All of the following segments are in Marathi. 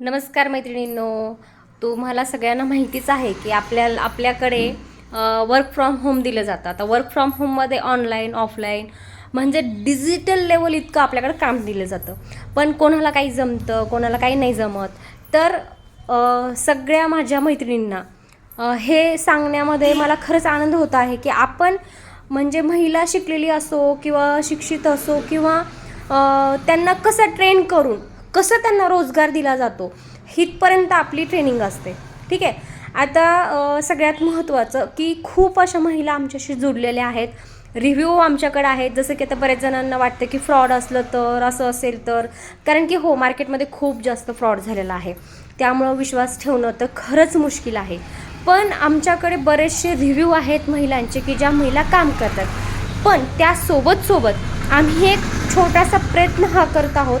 नमस्कार मैत्रिणींनो. तुम्हाला सगळ्यांना माहितीच आहे की आपल्या आपल्याकडे वर्क फ्रॉम होम दिलं जातं. आता वर्क फ्रॉम होममध्ये ऑनलाईन ऑफलाईन म्हणजे डिजिटल लेवल इतकं आपल्याकडे काम दिलं जातं. पण कोणाला काही जमतं कोणाला काही नाही जमत तर सगळ्या माझ्या मैत्रिणींना हे सांगण्यामध्ये मला खरंच आनंद होत आहे की आपण म्हणजे महिला शिकलेली असो किंवा शिक्षित असो किंवा त्यांना कसं ट्रेन करून कसं त्यांना रोजगार दिला जातो हितपर्यंत आपली ट्रेनिंग असते. ठीक आहे? आता सगळ्यात महत्त्वाचं की खूप अशा महिला आमच्याशी जुडलेल्या आहेत. रिव्ह्यू आमच्याकडे आहेत. जसं की आता बऱ्याच जणांना वाटतं की फ्रॉड असलं तर असं असेल तर कारण की हो मार्केटमध्ये खूप जास्त फ्रॉड झालेला आहे. त्यामुळं विश्वास ठेवणं तर खरंच मुश्किल आहे. पण आमच्याकडे बरेचसे रिव्ह्यू आहेत महिलांचे की ज्या महिला काम करतात. पण त्यासोबत सोबत आम्ही एक छोटासा प्रयत्न हा करत आहोत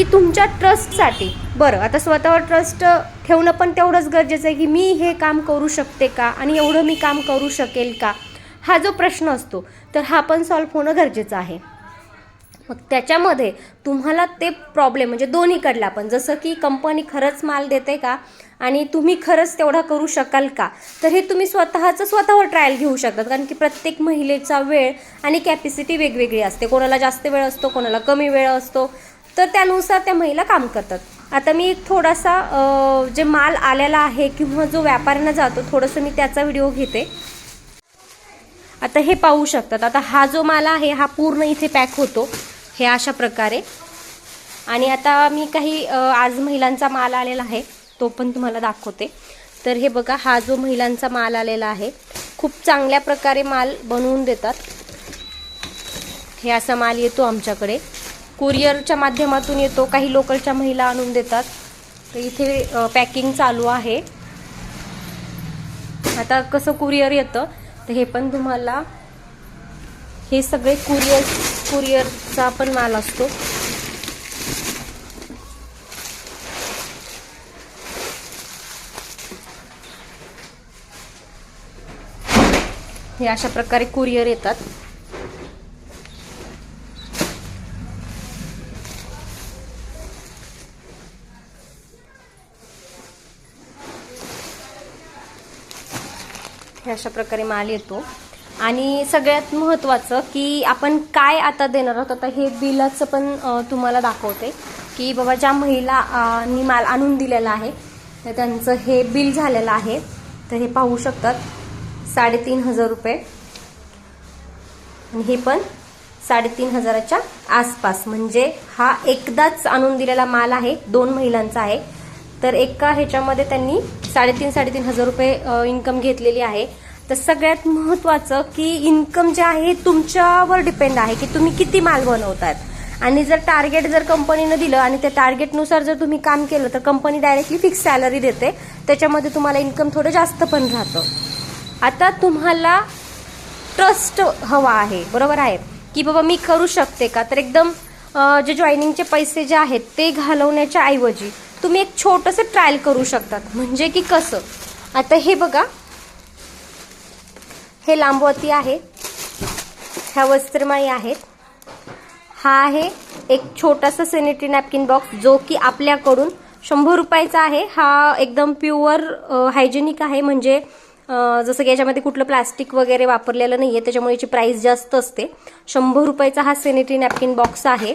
की तुमच्या ट्रस्टसाठी. बरं आता स्वतःवर ट्रस्ट ठेवणं पण तेवढंच गरजेचं आहे की मी हे काम करू शकते का आणि एवढं मी काम करू शकेल का? हा जो प्रश्न असतो तर हा पण सॉल्व्ह होणं गरजेचं आहे. मग त्याच्यामध्ये तुम्हाला ते प्रॉब्लेम म्हणजे दोन्हीकडला पण जसं की कंपनी खरंच माल देते का आणि तुम्ही खरंच तेवढा करू शकाल का? तर हे तुम्ही स्वतःचं स्वतःवर ट्रायल घेऊ शकतात कारण की प्रत्येक महिलेचा वेळ आणि कॅपॅसिटी वेगवेगळी असते. कोणाला जास्त वेळ असतो कोणाला कमी वेळ असतो. तर त्यानुसार त्या महिला काम करतात. आता मी एक थोडासा जे माल आलेला आहे किंवा जो व्यापाऱ्यांना जातो थोडंसं मी त्याचा व्हिडिओ घेते. आता हे पाहू शकतात. आता हा जो माल आहे हा पूर्ण इथे पॅक होतो. हे अशा प्रकारे. आणि आता मी काही आज महिलांचा माल आलेला आहे तो पण तुम्हाला दाखवते. तर हे बघा हा जो महिलांचा माल आलेला आहे खूप चांगल्या प्रकारे माल बनवून देतात. हे असा माल येतो आमच्याकडे. कुरिअरच्या माध्यमातून येतो काही लोकलच्या महिला आणून देतात. तर इथे पॅकिंग चालू आहे. आता कसं कुरिअर येतं तर हे पण तुम्हाला हे सगळे कुरिअर कुरिअरचा पण माल असतो. हे अशा प्रकारे कुरिअर येतात. हे अशा प्रकारे माल येतो. आणि सगळ्यात महत्त्वाचं की आपण काय आता देणार आहोत आता हे बिलाचं पण तुम्हाला दाखवते की बाबा ज्या महिला नी माल आणून दिलेला आहे तर त्यांचं हे बिल झालेलं आहे. तर हे पाहू शकतात साडेतीन हजार रुपये. आणि हे पण साडेतीन हजाराच्या आसपास. म्हणजे हा एकदाच आणून दिलेला माल आहे दोन महिलांचा आहे. तर एका ह्याच्यामध्ये त्यांनी साडेतीन साडेतीन हजार रुपये इन्कम घेतलेली आहे. तर सगळ्यात महत्त्वाचं की इन्कम जे आहे तुमच्यावर डिपेंड आहे की तुम्ही किती माल बनवतात. आणि जर टार्गेट जर कंपनीनं दिलं आणि त्या टार्गेटनुसार जर तुम्ही काम केलं तर कंपनी डायरेक्टली फिक्स सॅलरी देते. त्याच्यामध्ये तुम्हाला इन्कम थोडं जास्त पण राहतं. आता तुम्हाला ट्रस्ट हवा आहे बरोबर आहे? की बाबा मी करू शकते का? तर एकदम जे जॉईनिंगचे पैसे जे आहेत ते घालवण्याच्या ऐवजी तुम्ही एक छोटंसं ट्रायल करू शकतात. म्हणजे की कसं? आता हे बघा. हे लांबवती आहे. ह्या वस्त्रमाळी आहेत. हा आहे एक छोटासा सॅनिटरी नॅपकिन बॉक्स जो की आपल्याकडून शंभर रुपयाचा आहे. हा एकदम प्युअर हायजेनिक आहे. म्हणजे जसं की याच्यामध्ये कुठलं प्लास्टिक वगैरे वापरलेलं नाही आहे त्याच्यामुळे याची प्राईस जास्त असते. शंभर रुपयाचा हा सॅनिटरी नॅपकिन बॉक्स आहे.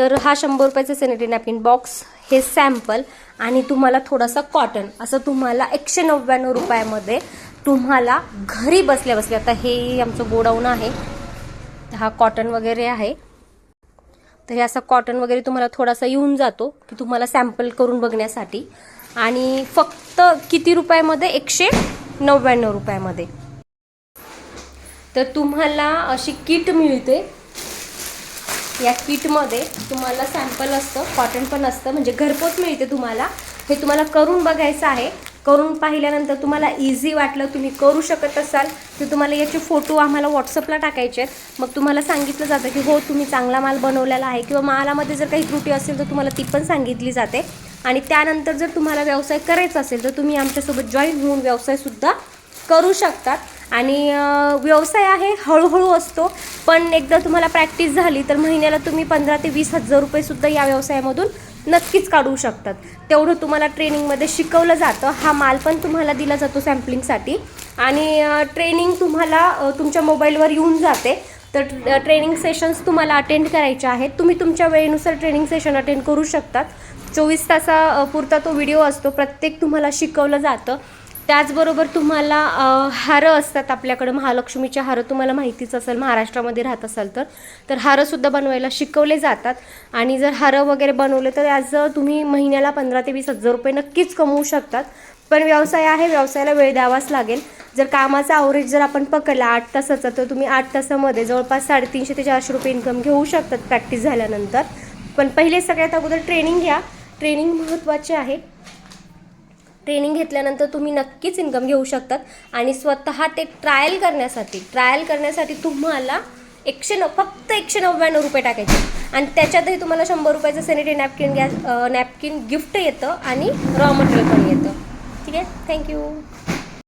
तर हा शंभर रुपयाचा सॅनिटरी नॅपकिन बॉक्स हे सॅम्पल आणि तुम्हाला थोडासा कॉटन असं तुम्हाला एकशे नव्याण्णव रुपयामध्ये तुम्हाला घरी बसल्या बसल्या आता हे आमचं गोडाऊन आहे हा कॉटन वगैरे आहे. तर हे असं कॉटन वगैरे तुम्हाला थोडासा येऊन जातो की तुम्हाला सॅम्पल करून बघण्यासाठी. आणि फक्त किती रुपयामध्ये? एकशे नव्याण्णव रुपयामध्ये. तर तुम्हाला अशी किट मिळते. या किटमध्ये तुम्हाला सॅम्पल असतं कॉटन पण असतं म्हणजे घरपोच मिळते तुम्हाला. हे तुम्हाला करून बघायचं आहे. करून पाहिल्यानंतर तुम्हाला इझी वाटलं तुम्ही करू शकत असाल तर तुम्हाला याचे फोटो आम्हाला व्हॉट्सअपला टाकायचे आहेत. मग तुम्हाला सांगितलं जातं की हो तुम्ही चांगला माल बनवलेला आहे किंवा मालामध्ये जर काही त्रुटी असेल तर तुम्हाला ती पण सांगितली जाते. आणि त्यानंतर जर तुम्हाला व्यवसाय करायचा असेल तर तुम्ही आमच्यासोबत जॉईन होऊन व्यवसायसुद्धा करू शकतात. आणि व्यवसाय आहे हळूहळू असतो. पण एकदा तुम्हाला प्रॅक्टिस झाली तर महिन्याला तुम्ही पंधरा ते वीस हजार रुपयेसुद्धा या व्यवसायामधून नक्कीच काढू शकतात. तेवढं तुम्हाला ट्रेनिंगमध्ये शिकवलं जातं. हा माल पण तुम्हाला दिला जातो सॅम्पलिंगसाठी. आणि ट्रेनिंग तुम्हाला तुमच्या मोबाईलवर येऊन जाते. तर ट्रेनिंग सेशन्स तुम्हाला अटेंड करायचे आहेत. तुम्ही तुमच्या वेळेनुसार ट्रेनिंग सेशन अटेंड करू शकतात. चोवीस तासा पुरता तो व्हिडिओ असतो. प्रत्येक तुम्हाला शिकवलं जातं. त्याचबरोबर तुम्हाला हारं असतात आपल्याकडं. महालक्ष्मीचे हारं तुम्हाला माहितीच असेल महाराष्ट्रामध्ये राहत असाल तर. तर हारंसुद्धा बनवायला शिकवले जातात. आणि जर हारं वगैरे बनवले तर ॲज तुम्ही महिन्याला पंधरा ते वीस हजार रुपये नक्कीच कमवू शकतात. पण व्यवसाय आहे व्यवसायाला वेळ द्यावाच लागेल. जर कामाचा आवरेज जर आपण पकडला आठ तासाचा तर तुम्ही आठ तासामध्ये जवळपास साडेतीनशे ते चारशे रुपये इन्कम घेऊ शकतात प्रॅक्टिस झाल्यानंतर. पण पहिले सगळ्यात अगोदर ट्रेनिंग घ्या. ट्रेनिंग महत्त्वाचे आहे. ट्रेनिंग घेतल्यानंतर तुम्ही नक्कीच इन्कम घेऊ शकतात. आणि स्वतः ते ट्रायल करण्यासाठी ट्रायल करण्यासाठी तुम्हाला एकशे न फक्त एकशे नव्याण्णव रुपये टाकायचे. आणि त्याच्यातही तुम्हाला शंभर रुपयाचं sanitary napkin gas napkin gift येतं आणि रॉ मटेरियल पण येतं. ठीक आहे? थँक्यू